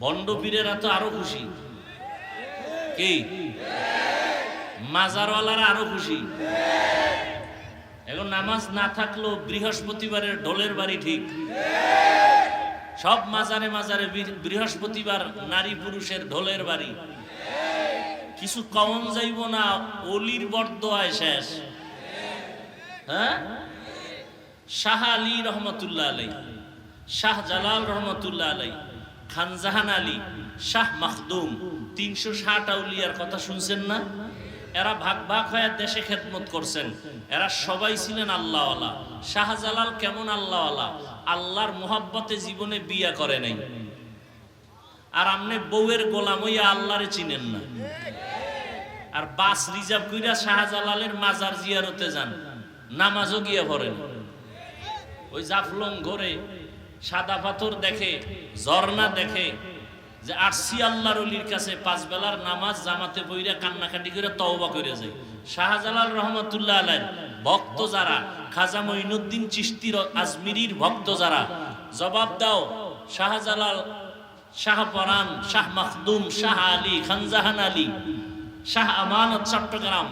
Bond পীরেরা তো আরও খুশি। কি? মাজারওয়ালারা আরও খুশি। এখন নামাজ না থাকলেও বৃহস্পতিবারের ডোলের বাড়ি ঠিক। সব মাজারে মাজারে বৃহস্পতিবার নারী পুরুষের ঢোলের বাড়ি। কিছু কমন যাইব না, অলির বরদোয়ায় শেষ। হ্যাঁ? শাহ আলী রহমতুল্লাহ আলাই শাহ জালাল রহমতুল্লাহ আলাই খানজাহান আলী, শাহ মাখদুম, তিনশো ষাট আউলিয়ার কথা শুনছেন না? এরা ভাগ ভাগ হয়ে দেশে খেদমত করছেন। এরা সবাই ছিলেন আল্লাহওয়ালা। শাহজালাল কেমন আল্লাহওয়ালা? আল্লাহর মোহাব্বতে জীবনে বিয়া করে নাই। আর আমনে বউয়ের গোলাম হইয়া আল্লাহরে চিনেন না। আর বাস রিজার্ভ কইরা শাহজালালের মাজার জিয়ারতে যান। নামাজও গিয়ে ভরেন ওই জাফলং ঘরে সাদা পাথর দেখে, ঝর্ণা দেখে, যে আরসি আল্লাহর অলির কাছে পাঁচ বেলার নামাজ জামাতে বইরা কান্নাকাটি করে তওবা করে যায়। শাহজালাল রহমতুল্লাহ আলাই ভক্ত যারা, খাজা মঈনুদ্দিন চিশতির আজমিরির ভক্ত যারা, জবাব দাও, শাহজালাল, শাহ পরান, শাহ মখদুম, শাহ আলী, খানজাহান আলী, শাহ আমানত চট্টগ্রাম,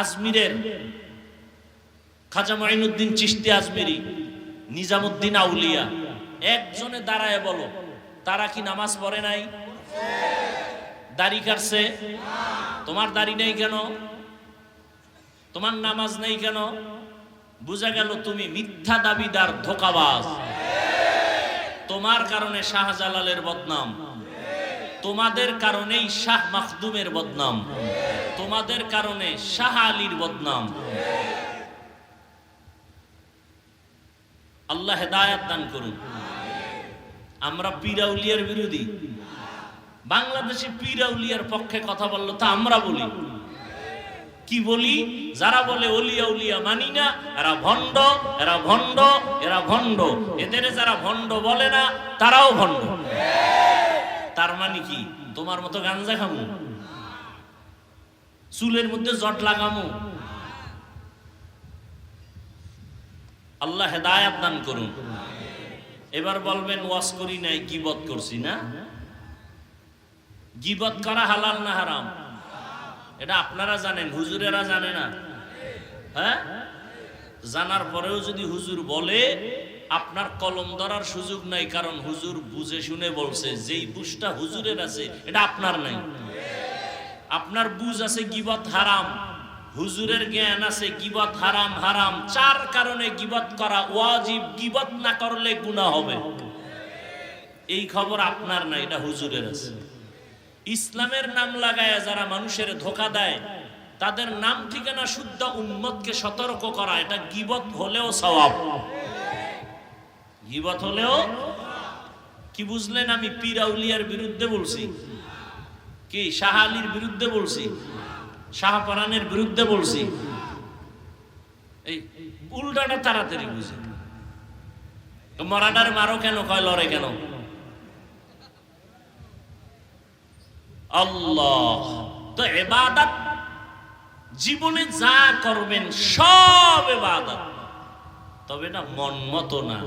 আজমিরের খাজা মাইনুদ্দিন চিশতি আজমেরি, নিজামুদ্দিন আউলিয়া একজনে দাঁড়ায় বলো, তারা কি নামাজ পড়ে নাই? দাড়ি কাটছে? তোমার দাড়ি নেই কেন? তোমার নামাজ নেই কেন? বুঝা গেল তুমি মিথ্যা দাবিদার, ধোকাবাজ। তোমার কারণে শাহজালালের বদনাম। তোমাদের কারণেই শাহ মাখদুমের বদনাম। তোমাদের কারণে শাহ আলীর বদনাম। আল্লাহ হেদায়াত দান করুন। আমরা পীরাউলিয়ার বিরোধী। বাংলাদেশে পীরাউলিয়ার পক্ষে কথা বলল তা আমরা বলি। কি বলি? যারা বলে অলিয়া উলিয়া মানি না, এরা ভণ্ড এরা ভণ্ড এরা ভণ্ড। এদের যারা ভণ্ড বলে না, তারাও ভণ্ড। তার মানে কি? তোমার মতো গাঞ্জা খামু। চুলের মধ্যে জট লাগামু। আল্লাহ হেদায়াত দান করুন। এবার বলবেন, ওয়াজ করি নাই, গিবত করছি না? গিবত করা হালাল না হারাম? এটা আপনারা জানেন, হুজুরেরা জানে না। হ্যাঁ? জানার পরেও যদি হুজুর বলে, আপনার কলম ধরার সুযোগ নাই, কারণ হুজুর বুঝে শুনে বলছে, যেই বুঝটা হুজুরের আছে, এটা আপনার নাই। আপনার বুঝ আছে গিবত হারাম। হুজুরের জ্ঞান আছে, গিবত হারাম হারাম। চার কারণে গিবত করা ওয়াজিব, গিবত না করলে গুনাহ হবে। এই খবর আপনার না, এটা হুজুরের আছে। ইসলামের নাম লাগায় যারা মানুষের ধোকা দেয়, তাদের নাম ঠিকানা শুদ্ধ উম্মতকে সতর্ক করা, এটা গিবত হলেও সওয়াব। গিবত হলেও, কি বুঝলেন আমি পীরাউলিয়ার বিরুদ্ধে বলছি? কি, শাহ আলীর বিরুদ্ধে বলছি? শাহপরানের বিরুদ্ধে বলছি, এই উল্টাটা তাড়াতাড়ি বুঝে। মরাডার মারো কেন? কয়, লড়ে কেন? আল্লাহ। তো এবাদত, জীবনে যা করবেন, সব এবাদত। তবে না, মন মতো না।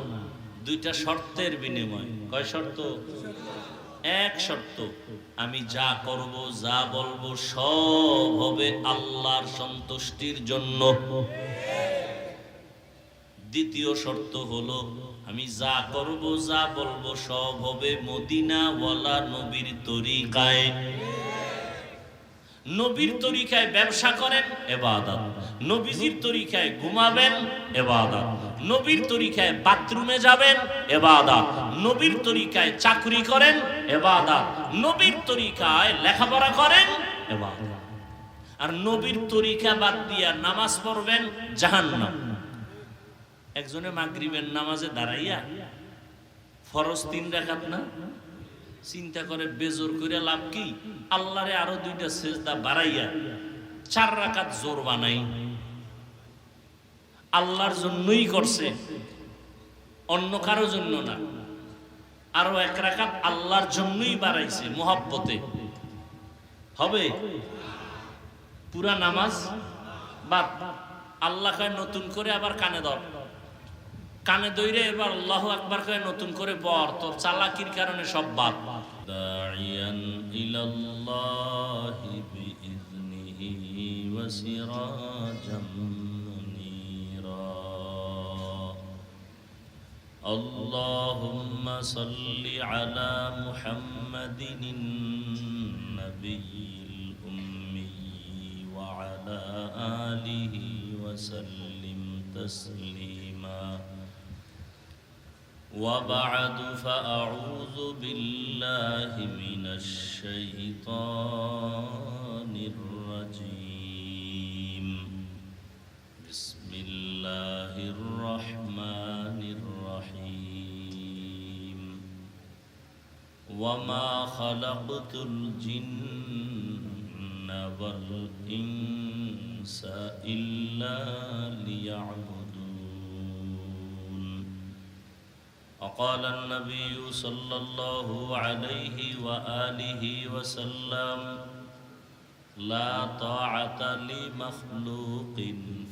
দুইটা শর্তের বিনিময়। কয় শর্ত? এক শর্ত, আমি যা করব, যা বলব, সব হবে আল্লাহর সন্তুষ্টির জন্য। দ্বিতীয় শর্ত হলো, আমি যা করব, যা বলব, সব হবে মদিনাওয়ালা নবীর তরিকায়। নবীর তরিকায় ব্যবসা করেন, এবাদত। নবীজির তরিকায় ঘুমাবেন, এবাদত। নবীর তরিকায় বাথরুমে যাবেন, এবাদত। নবীর তরিকায় চাকরি করেন, এবাদত। নবীর তরিকায় লেখাপড়া করেন, এবাদত। আর নবীর তরিকা বাদ দিয়া নামাজ পড়বেন, জাহান্নাম। একজনে মাগরিবের নামাজে দাঁড়াইয়া ফরজ তিন রাখাত না? চিন্তা করে বেজোর করে লাভ কি? আল্লাহরে আরও দুইটা সেজদা বাড়াইয়া চার রাকাত জোর বানাই। আল্লাহর জন্যই করছে, অন্য কারও জন্য না। আরও এক রাকাত আল্লাহর জন্যই বাড়াইছে মোহাব্বতে। হবে? পুরা নামাজ বাদ। আল্লাহ নতুন করে আবার কানে ধর। কানে দইরে এবার আল্লাহ একবার করে নতুন করে পর তোর চালাকির কারণে সব বাদ داعيا إلى الله بإذنه وسراجا منيرا اللهم صل على محمد النبي الأمي وعلى آله وسلم تسليما وبعد فأعوذ بالله من الشيطان الرجيم بسم الله الرحمن الرحيم وما خلقت الجن والإنس إلا ليعبدون وقال النبي صلى الله عليه وآله وسلم لا طاعة لمخلوق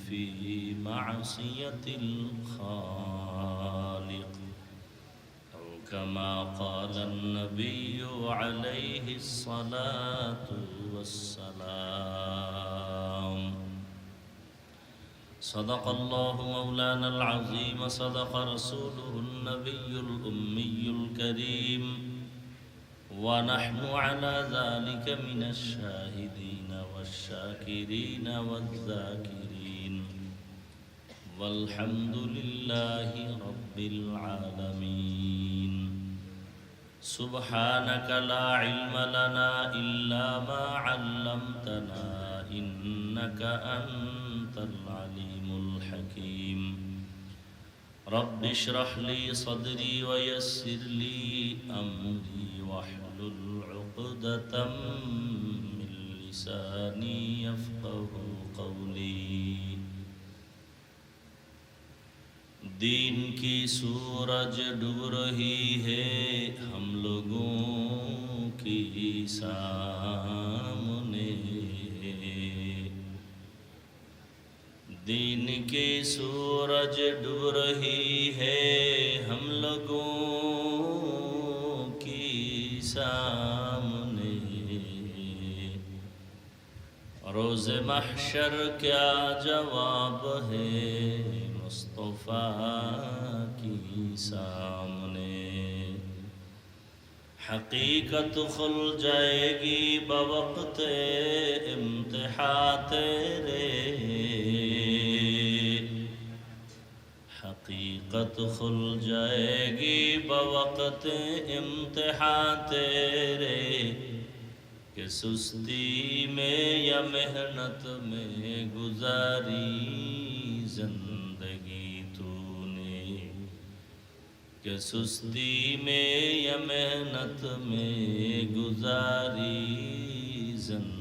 في معصية الخالق. أو كما قال النبي عليه الصلاة والسلام. صدق الله مولانا العظيم صدق رسوله النبي الأمي الكريم ونحن على ذلك من الشاهدين والشاكرين والذاكرين والحمد لله رب العالمين سبحانك لا علم لنا إلا ما علمتنا إنك أنت العليم الرحيم. رب اشرح لي صدري ويسر لي أمري واحلل عقدة من لساني يفقه قولي. دین کی سورج ڈوب رہی ہے ہم لوگوں کی سان دین کی سورج ڈب رہی ہے ہم لوگوں کی سامنے۔ روز محشر کیا جواب ہے مصطفیٰ کی سامنے؟ حقیقت کھل جائے گی بوقت امتحا تیرے حقیقت کھل جائے گی بوقت امتحان تیرے کہ سستی میں یا محنت میں گزاری زندگی تو نے کہ سستی میں یا محنت میں گزاری زندگی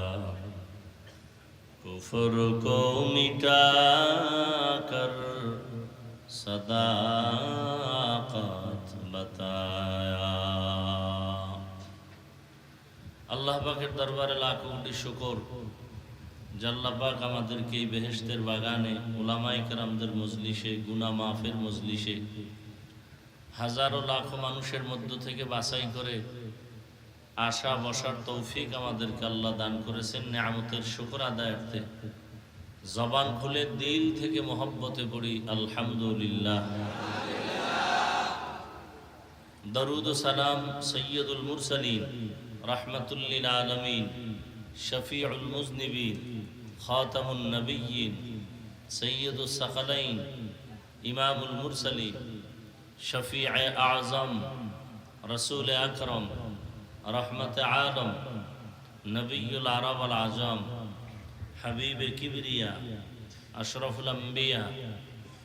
कुफर को मिटा कर सदाकत बताया আল্লাহ পাকের দরবারে লাখ কোটি শুকর জাল্লা পাক আমাদেরকে এই বেহেশতের বাগানে ওলামাই কেরামদের মজলিসে গুনা মাফের মজলিসে হাজারো লাখো মানুষের মধ্য থেকে বাছাই করে আশা বসার তৌফিক আমাদেরকে আল্লাহ দান করেছেন নিয়ামতের শুকর আদায়ার্থে জবান খুলে দিল থেকে মহব্বতে পড়ি, আলহামদুলিল্লাহ। দরুদ সালাম সৈয়দুল মুরসালিন, রহমতুল্লিল আলমিন, শফিউল মুজনিবিন, খাতামুন নবীন সৈয়দুল সকলাইন, ইমামুল মুরসালিন শফি আজম, রসুল আকরম رحمت عالم نبی العرب العظام حبیب کبریا أشرف الانبیاء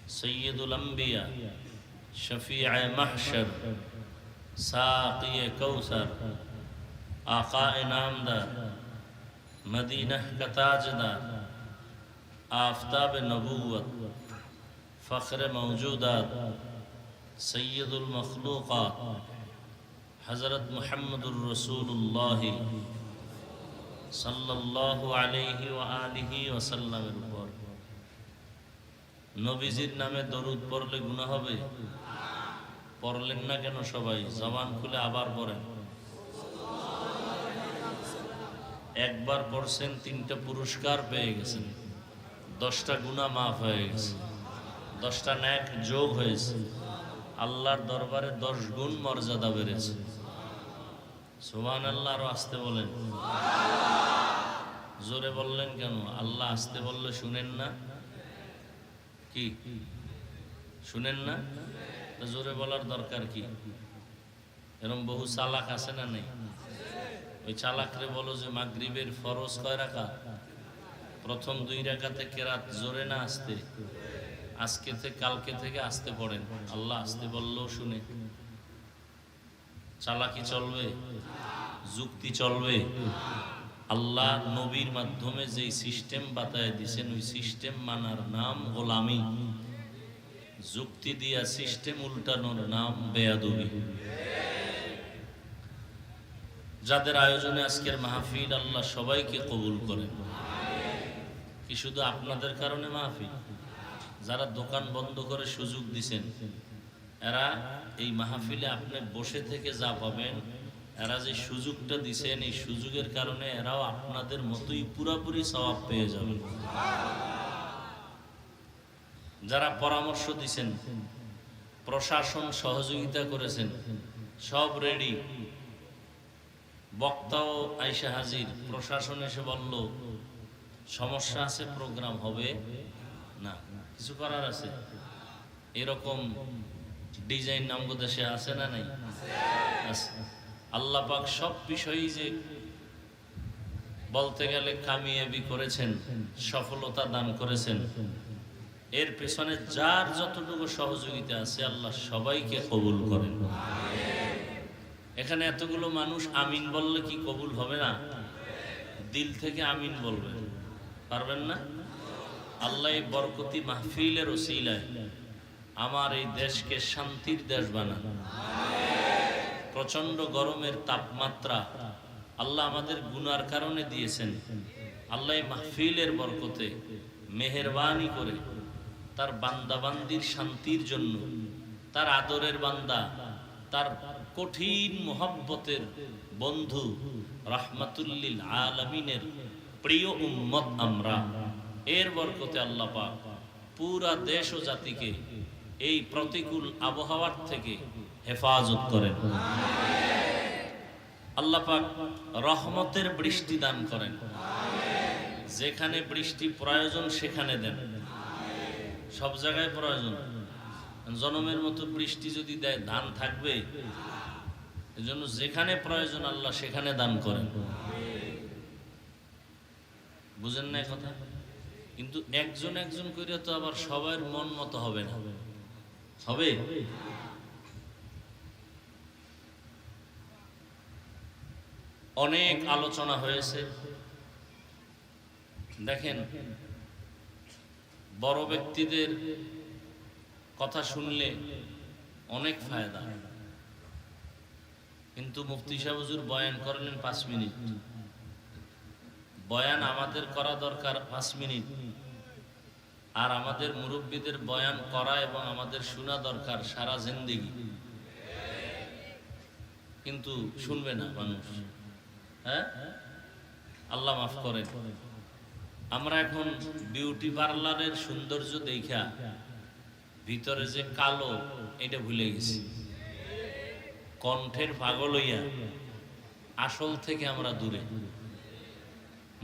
سید الانبیاء شفیع محشر ساقی کوثر آقا نامدار مدینہ کا تاجدار آفتاب نبوت فخر موجودات سید المخلوقات হজরত মোহাম্মদুর রসুল্লাহ সাল্লাহ আলহি ও আলিহি উপর। নবীজির নামে দরুদ পড়লে গুণা হবে? পড়লেন না কেন সবাই? জবান খুলে আবার পড়েন। একবার পড়ছেন, তিনটা পুরস্কার পেয়ে গেছেন। দশটা গুণা মাফ হয়ে গেছে। দশটা ন্যাক যোগ হয়েছে। আল্লাহর দরবারে দশ গুণ মর্যাদা বেড়েছে। সুবহান আল্লাহ আরও আসতে বলেন। জোরে বললেন কেন? আল্লাহ আসতে বললে শুনেন না? কি? শুনেন না? জোরে বলার দরকার কি? এরম বহু চালাক আছে না নেই? ওই চালাকরে বলো যে মাগরিবের ফরজ কয় রাখা? প্রথম দুই রাকাতে কেরাত জোরে না আসতে? আজকে থেকে কালকে থেকে আসতে পড়েন। আল্লাহ আসতে বললেও শুনে। চালাকি চলবে, যুক্তি চলবে। আল্লাহ নবীর মাধ্যমে যেই সিস্টেম বাতায় দিছেন, ওই সিস্টেম মানার নাম গোলামি। যুক্তি দিয়া সিস্টেম উল্টানোর নাম বেয়াদবি। যাদের আয়োজনে আজকের মাহফিল, আল্লাহ সবাইকে কবুল করেন। কি শুধু আপনাদের কারণে মাহফিল? যারা দোকান বন্ধ করে সুযোগ দিছেন এরা এই মাহফিলে আপনি বসে থেকে যা পাবেন, এরা যে সুযোগটা দিছেন, এই সুযোগের কারণে এরাও আপনাদের মতোই পুরাপুরি স্বভাব পেয়ে যাবেন যারা পরামর্শ দিছেন, প্রশাসন সহযোগিতা করেছেন, সব রেডি বক্তাও আইসা হাজির, প্রশাসন এসে বলল, সমস্যা আছে প্রোগ্রাম হবে? না। কিছু করার আছে। এরকম ডিজাইন নামগো দেশে আছে না নাই? আল্লাহ পাক সব বিষয়ই যে বলতে গেলে কামিয়াবি করেছেন, সফলতা দান করেছেন। এর পেছনে যার যতটুকু সহযোগিতা আছে, আল্লাহ সবাইকে কবুল করেন। এখানে এতগুলো মানুষ আমিন বললে কি কবুল হবে না? দিল থেকে আমিন বলবেন পারবেন না? আল্লাহ বরকতি মাহফিলের ওসিলায় আমার এই দেশকে শান্তির দেশ বানান প্রচণ্ড গরমের তাপমাত্রা আল্লাহ আমাদের গুনার কারণে দিয়েছেন। আল্লাহ মাহফিলের বরকতে মেহরবানি করে তার বান্দাবান্দির শান্তির জন্য, তার আদরের বান্দা, তার কঠিন মোহব্বতের বন্ধু রাহমাতুল্লিল আলমিনের প্রিয় উম্মত আমরা। এর বরকতে আল্লাহ পাক পুরা দেশ ও জাতিকে এই প্রতিকূল আবহাওয়ার থেকে হেফাজত করেন। আল্লাহ পাক রহমতের বৃষ্টি দান করেন। যেখানে বৃষ্টি প্রয়োজন, সেখানে দেন। সব জায়গায় প্রয়োজন। জনমের মতো বৃষ্টি যদি দেয় ধান থাকবে। এজন্য যেখানে প্রয়োজন আল্লাহ সেখানে দান করেন। বুঝেন না কথা? কিন্তু একজন একজন করে তো আবার সবার মন মতো হবে না। হবে। অনেক আলোচনা হয়েছে। দেখেন, বড় ব্যক্তিদের কথা শুনলে অনেক ফায়দা। কিন্তু মুফতি সাহেব হুজুর বয়ান করলেন পাঁচ মিনিট। বয়ান আমাদের করা দরকার পাঁচ মিনিট। আর আমাদের মুরব্বীদের বয়ান করা এবং আমাদের শোনা দরকার সারা জিন্দিগি। কিন্তু শুনবে না মানুষ। হ্যাঁ? আল্লাহ মাফ করে আমরা এখন বিউটি পার্লারের সৌন্দর্য দেখা, ভিতরে যে কালো, এটা ভুলে গেছি। কণ্ঠের পাগল হইয়া আসল থেকে আমরা দূরে।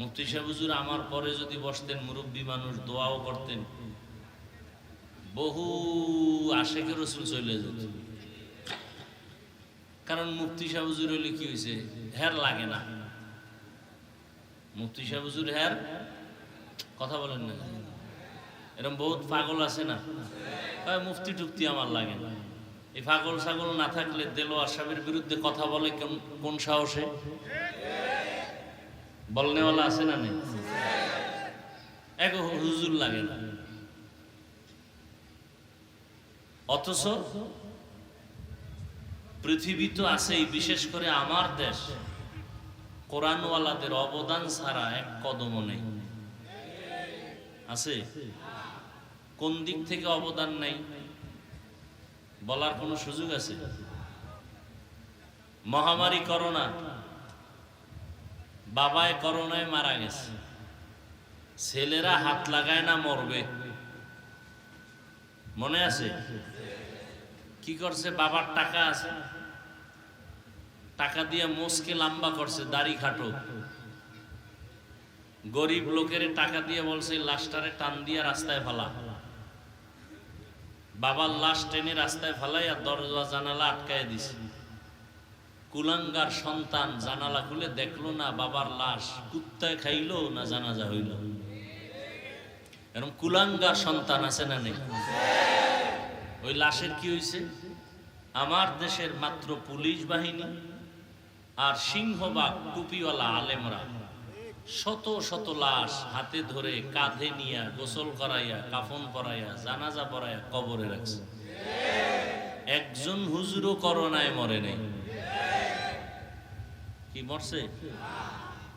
মুফতি সাহেব হুজুর, আমার পরে যদি বসতেন, মুরব্বী মানুষ, দোয়াও করতেন। বহু আশেকের রসুল চলে যেত। কারণ মুফতি সাহেব হুজুর হইলে কি হয়েছে? হের লাগে না। মুফতি সাহেব হুজুর হের কথা বলেন না। এরকম বহুত পাগল আছে না? মুফতি টুফতি আমার লাগে না। এই পাগল ছাগল না থাকলে দেলো আসামের বিরুদ্ধে কথা বলে কোন সাহসে? বলনেওয়ালা আছে না নেই? এক হুজুর লাগে না। অথচ পৃথিবী তো আছেই, বিশেষ করে আমার দেশ। কোরআনওয়ালাদের অবদান ছাড়া এক কদমও নেই। আছে? কোন দিক থেকে অবদান নেই? বলার কোনো সুযোগ আছে? মহামারী করোনা। বাবায় করোনায় মারা গেছে। ছেলেরা হাত লাগায় না মরবে? মনে আছে? কি করছে? বাবার টাকা আছে। টাকা দিয়ে মোসকে লম্বা করছে, দাড়ি খাটো। গরিব লোকের টাকা দিয়ে বলছে, লাশটারে টান দিয়ে রাস্তায় ফেলা। বাবার লাশ টেনে রাস্তায় ফেলাই আর দরজা জানালা আটকায় দিছে। কুলাঙ্গার সন্তান জানালা খুলে দেখল না, বাবার লাশ কুত্তায় খাইলো না জানাজা হইল? এরকম কুলাঙ্গার সন্তান আছে না নেই? ওই লাশের কি হয়েছে আমার দেশের মাত্র পুলিশ বাহিনী আর সিংহবাগ টুপিওয়ালা আলেমরা। শত শত লাশ হাতে ধরে কাঁধে নিয়া গোসল করাইয়া, কাফন পরাইয়া, জানাজা পড়াইয়া কবরে রাখছে। একজন হুজুরও করোনায় মরে নেই। কি মরছে?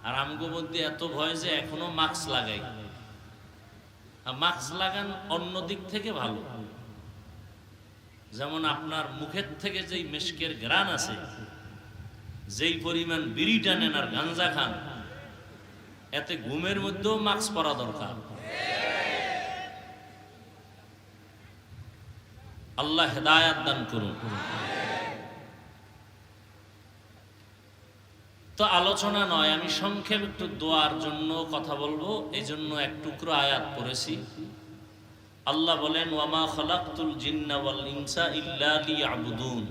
আর আমগো মধ্যে এত ভয় যে এখনও মাস্ক লাগাই। মাস্ক লাগান অন্য দিক থেকে ভালো। যেমন আপনার মুখের থেকে যেই মেশকের গ্রান আছে, যেই পরিমাণ বিড়ি টানেন আর গাঞ্জা খান, এতে ঘুমের মধ্যেও মাস্ক পরা দরকার। আল্লাহ হেদায়াত দান করুন। তো আলোচনা নয়, আমি সংক্ষেপ একটু দোয়ার জন্য কথা বলব এই জন্য এক টুকরো আয়াত পড়েছি। আল্লাহ বলেন, ওয়ামা খলাকতুল জিন্না ওয়াল ইনসা ইল্লা লিয়াবুদুন।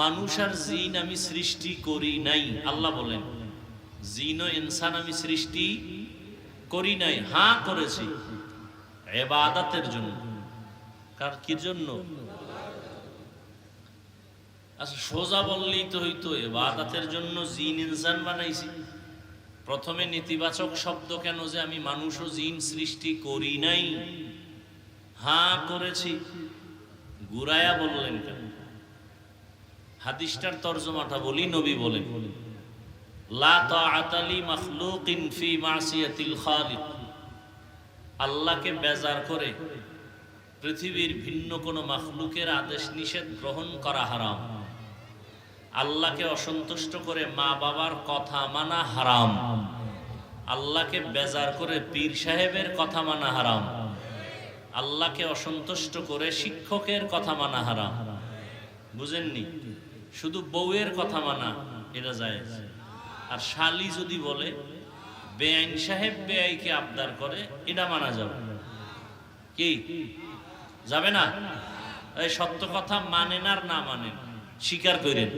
মানুষ আর জিন আমি সৃষ্টি করি নাই, আল্লাহ বলেন। জিন ও ইনসান আমি সৃষ্টি করি নাই হ্যাঁ করেছি। এবাদাতের জন্য। কার কি জন্য? আচ্ছা সোজা বললেই তো হইতো, এবাদাতের জন্য জিন ইনসান বানাইছি। প্রথমে নেতিবাচক শব্দ কেন যে আমি মানুষ ও জিন সৃষ্টি করি নাই? হ্যাঁ করেছি। গুরায়া বললেন কেন? হাদিসটার তর্জমাটা বলি, নবী বলেন, লা তাআতালি মাখলুকিন ফি মাসিয়াতিল খালিক। আল্লাহকে বেজার করে পৃথিবীর ভিন্ন কোনো মাখলুকের আদেশ নিষেধ গ্রহণ করা হারাম। আল্লাহকে অসন্তুষ্ট করে মা বাবার কথা মানা হারাম। আল্লাহকে বেজার করে পীর সাহেবের কথা মানা হারাম। আল্লাহকে অসন্তুষ্ট করে শিক্ষকের কথা মানা হারাম। বুঝেননি? শুধু বউয়ের কথা মানা, এটা যায় আর শালি যদি বলে, বেআইন সাহেব বেআইকে আবদার করে, এটা মানা যাবে। কি? যাবে না? এই সত্য কথা মানেন আর না মানেন। স্বীকার করেন।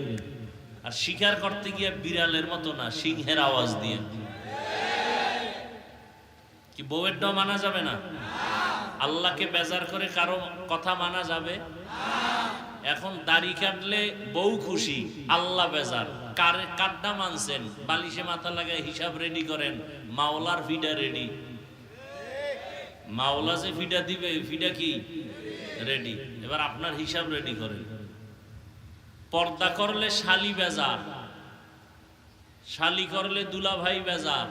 আর স্বীকার করতে গিয়ে বিড়ালের মতো না, সিংহের আওয়াজ দিয়ে। কি বউয়েরটাও মানা যাবে না? আল্লাহকে বেজার করে কারও কথা মানা যাবে? এখন দাড়ি কাটলে বউ খুশি, আল্লাহ বেজার। কারে কাড্ডা মানছেন? বালিশে মাথা লাগায় হিসাব রেডি করেন, মাওলার ফিডা রেডি মাওলা যে ফিডা দিবে, ফিডা কি? রেডি এবার আপনার হিসাব রেডি করেন। পর্দা করলে শালি বেজার, শালি করলে দুলা ভাই বেজার,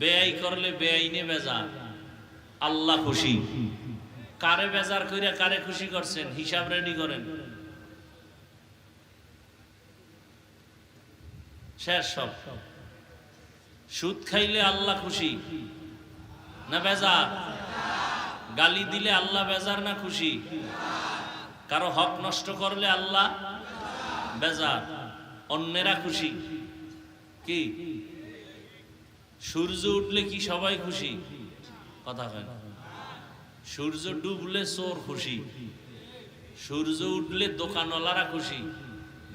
বেআই করলে বেআইনে বেজার। আল্লাহ খুশি। কারে বেজার কইরা কারে খুশি করছেন? হিসাব রেডি করেন। শেষ সব। সুদ খাইলে আল্লাহ খুশি না বেজার? গালি দিলে আল্লাহ বেজার না খুশি? কারও হক নষ্ট করলে আল্লাহ বেজার, অন্যেরা খুশি। কি? সূর্য উঠলে কি সবাই খুশি? কথা হয় সূর্য ডুবলে চোর খুশি। সূর্য উঠলে দোকানওয়ালারা খুশি।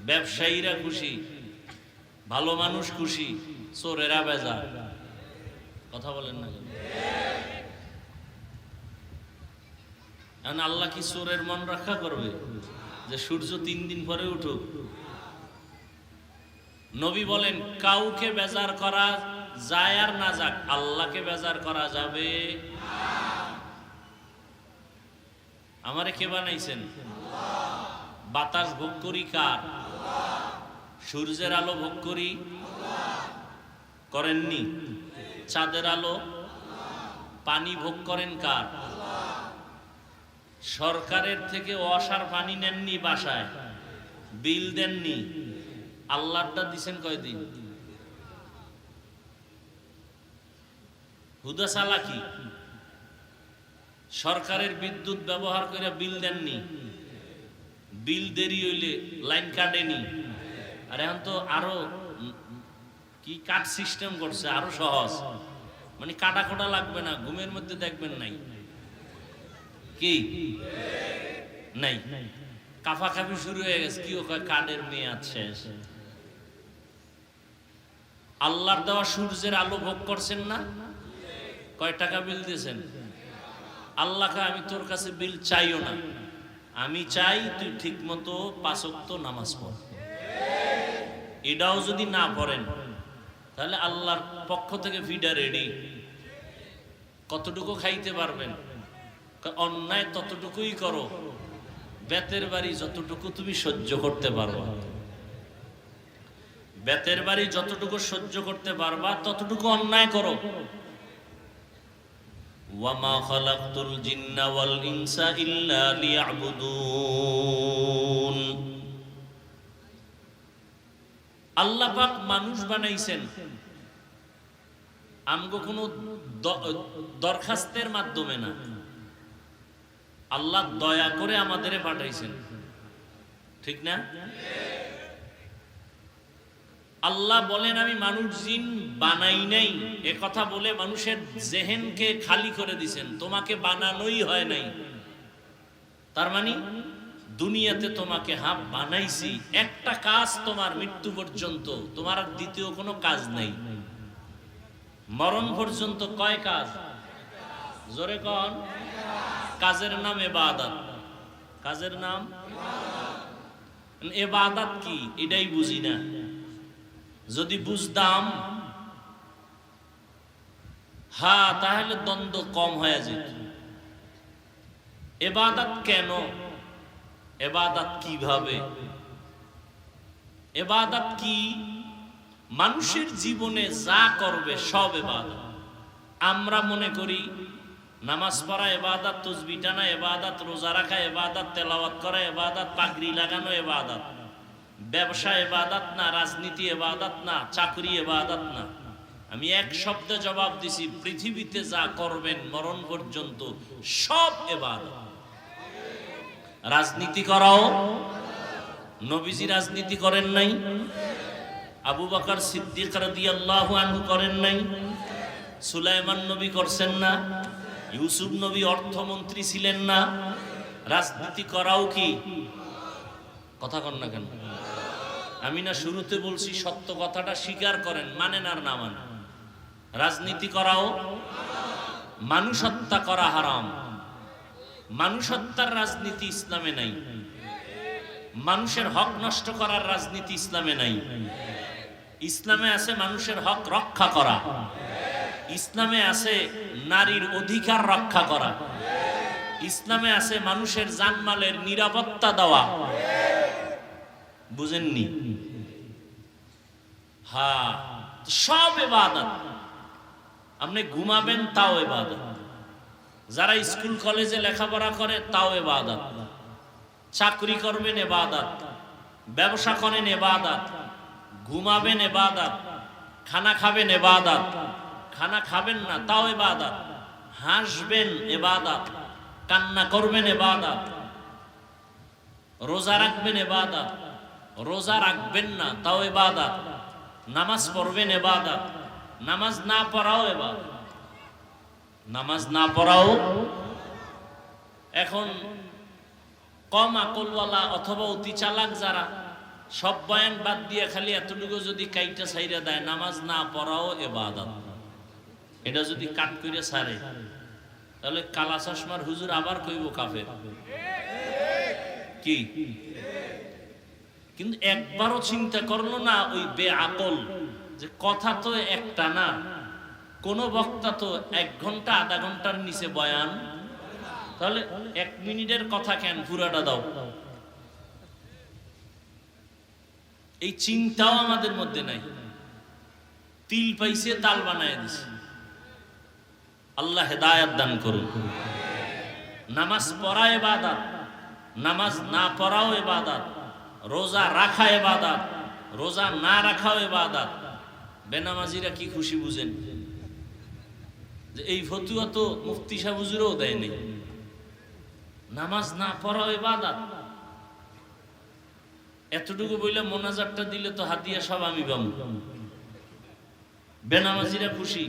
ব্যবসায়ীরা খুশি। ভালো মানুষ খুশি। চোরেরা বেজার। কথা বলেন না কেন? এখন আল্লাহ কি চোরের মন রক্ষা করবে? যে সূর্য তিন দিন পরে উঠুক। নবী বলেন, কাউকে বেজার করা যায় আর না যাক, আল্লাহকে বেজার করা যাবে। আমারে কে বানাইছেন? বাতাস ভোগ করি কার? সূর্যের আলো ভোগ করি? করেননি। চাঁদের আলো? পানি ভোগ করেন কার? সরকারের থেকে অসার পানি নেননি বাসায়। বিল দেননি। আল্লাহটা দিছেন কয়দিন? হুদা চালাকি সরকারের বিদ্যুৎ ব্যবহার করে বিল দেননি। বিল দেরি হইলে লাইন কাটেনি। আর এখন তো আরও কি কাট সিস্টেম করছে, আরও সহজ। মানে কাটা কোটা লাগবে না, ঘুমের মধ্যে দেখবেন নাই। কি? নাই। কাফা কাফি শুরু হয়ে গেছে, কি কয় কাঠের মেয়াদ শেষ? আল্লাহর দেওয়া সূর্যের আলো ভোগ করছেন না? কয় টাকা বিল দিয়েছেন? আল্লাহকে আমি তোর কাছে বিল চাইও না। আমি চাই তুই ঠিক মতো পাঁচক্ত নামাজ পড়। এটাও যদি না পড়েন, তাহলে আল্লাহর পক্ষ থেকে ফিডা রেডি কতটুকু খাইতে পারবেন? অন্যায় ততটুকুই করো। বেতের বাড়ি যতটুকু তুমি সহ্য করতে পারবা। বেতের বাড়ি যতটুকু সহ্য করতে পারবা, ততটুকু অন্যায় করো। ওয়ামা খালাকতুল জিন্না ওয়াল ইনসা ইল্লা লিয়াবুদুন। আল্লাহ মানুষ বানাইছেন। আমগো কোনো দরখাস্তের মাধ্যমে না। আল্লাহ দয়া করে আমাদের পাঠাইছেন। ঠিক না? আল্লাহ বলেন, আমি মানুষ জিন বানাই নাই। এ কথা বলে মানুষের জেহেনকে খালি করে দিছেন। তোমাকে বানানোই হয় নাই। তার মানে দুনিয়াতে তোমাকে হাফ বানাইছি, একটা কাজ তোমার মৃত্যু পর্যন্ত, তোমার আর দ্বিতীয় কোনো কাজ নেই। মরণ পর্যন্ত কয় কাজ? জোরে কন। কাজের নাম এবাদাত। কাজের নাম? এবাদাত কি? এটাই বুঝি না। যদি বুঝতাম হ্যাঁ তাহলে দ্বন্দ্ব কম হয়ে যেত। এবাদাত কেন? এবাদাত কীভাবে? এবাদাত কি? মানুষের জীবনে যা করবে সব এবাদত। আমরা মনে করি নামাজ পড়া, এবাদাত তুজবি টানা, এবাদাত, রোজা রাখা, এবাদাত, তেলাওয়াত করা, এবাদাত, পাগড়ি লাগানো, এবাদাত। ব্যবসা এবাদাত না, রাজনীতি এবাদাত না, চাকরি এবাদাত না। আমি এক শব্দে জবাব দিছি, পৃথিবীতে যা করবেন মরণ পর্যন্ত সব এবাদত। রাজনীতি করাও, নবীজি রাজনীতি করেন নাই, আবু বকর সিদ্দিক রাদিয়াল্লাহু আনহু করেন নাই, সুলাইমান নবী করছেন না। ইউসুফ নবী অর্থমন্ত্রী ছিলেন না। রাজনীতি করাও কি? কথা কন না কেন? আমি না শুরুতে বলছি সত্য কথাটা স্বীকার করেন, মানেন আর না মানেন। রাজনীতি করাও মানুষ হত্যা করা হারাম। মানুষ হত্যার রাজনীতি ইসলামে নাই। মানুষের হক নষ্ট করার রাজনীতি ইসলামে নাই। ইসলামে আছে মানুষের হক রক্ষা করা। ইসলামে আছে নারীর অধিকার রক্ষা করা। ইসলামে আছে মানুষের জানমালের নিরাপত্তা দেওয়া। বুঝেননি? হ্যাঁ সব এবাদত। আপনি ঘুমাবেন, তাও এবাদত। যারা স্কুল, কলেজে লেখাপড়া করে, তাও এবাদত। চাকরি করবেন, এবাদত। ব্যবসা করেন, এবাদত। ঘুমাবেন, এবাদত। খানা খাবেন, এবাদত। খানা খাবেন না, তাও এবাদত হাসবেন এবাদত কান্না করবেন এবাদত রোজা রাখবেন এবাদত রোজা রাখবেন না, তাও এবাদত নামাজ পড়বেন এবাদত নামাজ না পড়াও এবাদত নামাজ না পড়াও, এখন কম আকলওয়ালা অথবা অতি চালাক যারা, সব বয়ান বাদ দিয়ে খালি এতটুকু যদি কাইটা সাইরা দেয়, নামাজ না পড়াও এবাদত এটা যদি কাট করে সারে, তাহলে কালা চশমার হুজুর আবার কইব কাফের। কি? কিন্তু একবারও চিন্তা করল না ওই বে আকল যে কথা তো একটা না, কোন বক্তা তো এক ঘণ্টা আধা ঘণ্টার নিচে বয়ান। তাহলে এক মিনিটের কথা কেন? পুরাটা দাও। এই চিন্তাও আমাদের মধ্যে নাই। তিল পাইছে, তাল বানায় দিছে। আল্লাহ হেদায়াত দান করুন। নামাজ পড়া এবাদাত নামাজ না পড়াও এবাদাত রোজা রাখা এবাদাত রোজা না রাখাও এবাদাত বেনামাজিরা কি খুশি বুঝেন? যে এই ফতুয়া তো মুফতি সাহেব দেয়নি নামাজ না পড়াও এবাদাত এতটুকু বইলে মোনাজারটা দিলে তো হাতিয়া সব আমি পাবো। বেনামাজিরা খুশি।